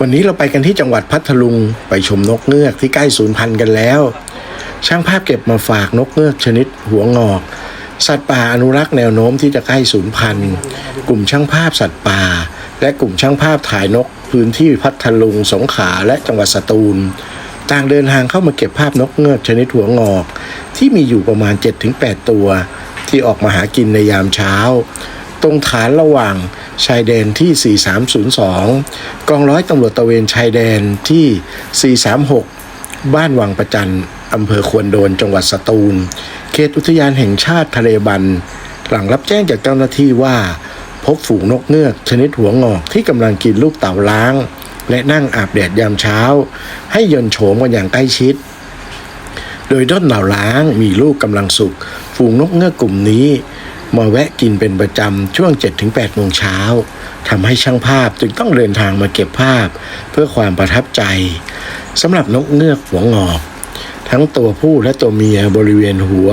วันนี้เราไปกันที่จังหวัดพัทลุง ไปชมนกเงือกที่ใกล้สูญพันธุ์กันแล้ว ช่างภาพเก็บมาฝากนกเงือกชนิดหัวงอก สัตว์ป่าอนุรักษ์แนวโน้มที่จะใกล้สูญพันธุ์ กลุ่มช่างภาพสัตว์ป่า และกลุ่มช่างภาพถ่ายนก พื้นที่พัทลุง สงขลาและจังหวัดสตูลต่างเดินทางเข้ามาเก็บภาพนกเงือกชนิดหัวงอก ที่มีอยู่ประมาณ 7-8 ตัว ที่ออกมาหากินในยามเช้า ตรงฐานระหว่างชายแดนที่ 4302 กองร้อยตำรวจตระเวนชายแดนที่ 436 บ้านวังประจันอำเภอควนโดนจังหวัดสตูล เขตอุทยานแห่งชาติทะเลบัน หลังรับแจ้งจากเจ้าหน้าที่ว่า พบฝูงนกเงือกชนิดหัวงอกที่กำลังกินลูกเต่าล้าง และนั่งอาบแดดยามเช้า ให้ยนโฉมกันอย่างใกล้ชิด โดยด้นเหล่าล้างมีลูกกำลังสุก ฝูงนกเงือกกลุ่มนี้ มาแวะกินเป็นประจำช่วง 7-8 โมงเช้าทำให้ช่างภาพจึงต้องเดินทางมาเก็บภาพ เพื่อความประทับใจสำหรับนกเงือกหัวงอก ทั้งตัวผู้และตัวเมียบริเวณหัว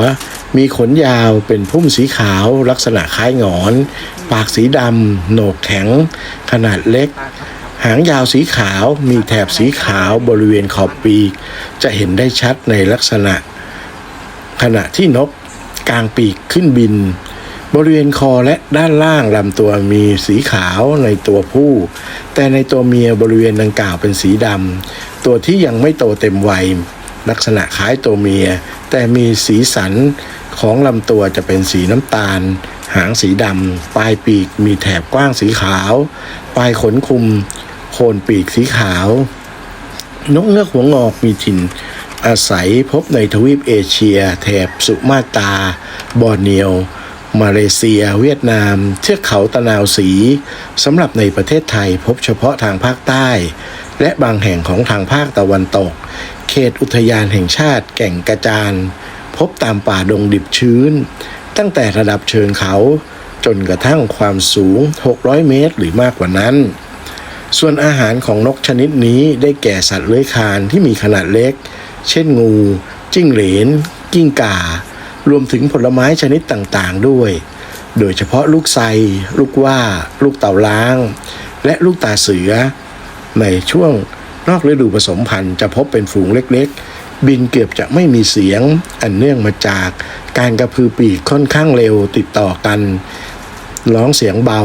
มีขนยาวเป็นพุ่มสีขาวลักษณะคล้ายงอน ปากสีดำโหนกแข็ง ขนาดเล็ก หางยาวสีขาวมีแถบสีขาวบริเวณขอบปีก จะเห็นได้ชัดในลักษณะ ขณะที่นกกลางปีกขึ้นบิน บริเวณคอและด้านล่างลำตัวมีสีขาวในตัวผู้ แต่ในตัวเมียบริเวณดังกล่าวเป็นสีดำตัวที่ยังไม่โตเต็มวัย ลักษณะคล้ายตัวเมีย แต่มีสีสันของลำตัวจะเป็นสีน้ำตาล หางสีดำปลายปีกมีแถบกว้างสีขาว ปลายขนคุม โคนปีกสีขาว นกเงือกหัวงอกมีถิ่น อาศัยพบในทวีปเอเชีย แถบสุมาตราบอร์เนียว มาเลเซีย เวียดนาม เทือกเขาตะนาวสีสำหรับในประเทศไทยพบเฉพาะทางภาคใต้ และบางแห่งของทางภาคตะวันตก เขตอุทยานแห่งชาติแก่งกระจานพบตามป่าดงดิบชื้น ตั้งแต่ระดับเชิงเขา จนกระทั่งความสูง 600 เมตรหรือมากกว่านั้น ส่วนอาหารของนกชนิดนี้ได้แก่สัตว์เลื้อยคลานที่มีขนาดเล็ก เช่นงู จิ้งเหลน กิ้งก่า รวมถึงผลไม้ชนิดต่างๆด้วย โดยเฉพาะลูกไซ ลูกว่า ลูกเต่าล้าง และลูกตาเสือ ในช่วงนอกฤดูผสมพันธุ์จะพบเป็นฝูงเล็กๆ บินเกือบจะไม่มีเสียง อันเนื่องมาจาก การกระพือปีกค่อนข้างเร็วติดต่อกัน ร้องเสียงเบา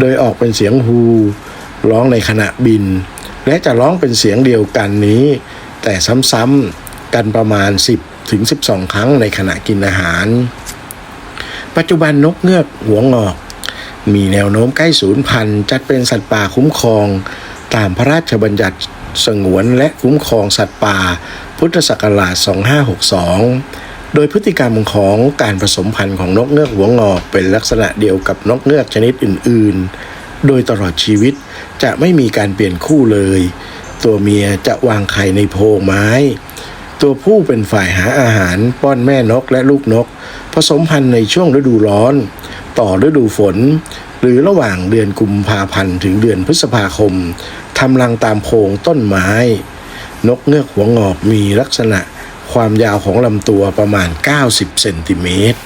โดยออกเป็นเสียงฮู ร้องในขณะบิน และจะร้องเป็นเสียงเดียวกันนี้ แต่ซ้ำๆกันประมาณ 10ถึง12 ครั้งในขณะกินอาหาร ปัจจุบันนกเงือกหัวงอก มีแนวโน้มใกล้สูญพันธุ์จัดเป็นสัตว์ป่าคุ้มครอง ตามพระราชบัญญัติสงวนและคุ้มครองสัตว์ป่า พุทธศักราช 2562 โดยพฤติกรรมของการผสมพันธุ์ของนกเงือกหัวงอกเป็นลักษณะเดียวกับนกเงือกชนิดอื่น ๆ โดยตลอดชีวิตจะไม่มีการเปลี่ยนคู่เลย ตัวเมียจะวางไข่ในโพรงไม้ ตัวผู้เป็นฝ่ายหาอาหารป้อนแม่นกและลูกนก ผสมพันธุ์ในช่วงฤดูร้อน ต่อฤดูฝน หรือระหว่างเดือนกุมภาพันธ์ถึงเดือนพฤษภาคมทำรังตามโพรงต้นไม้ นกเงือกหัวงอกมีลักษณะ ความยาวของลำตัวประมาณ 90 เซนติเมตร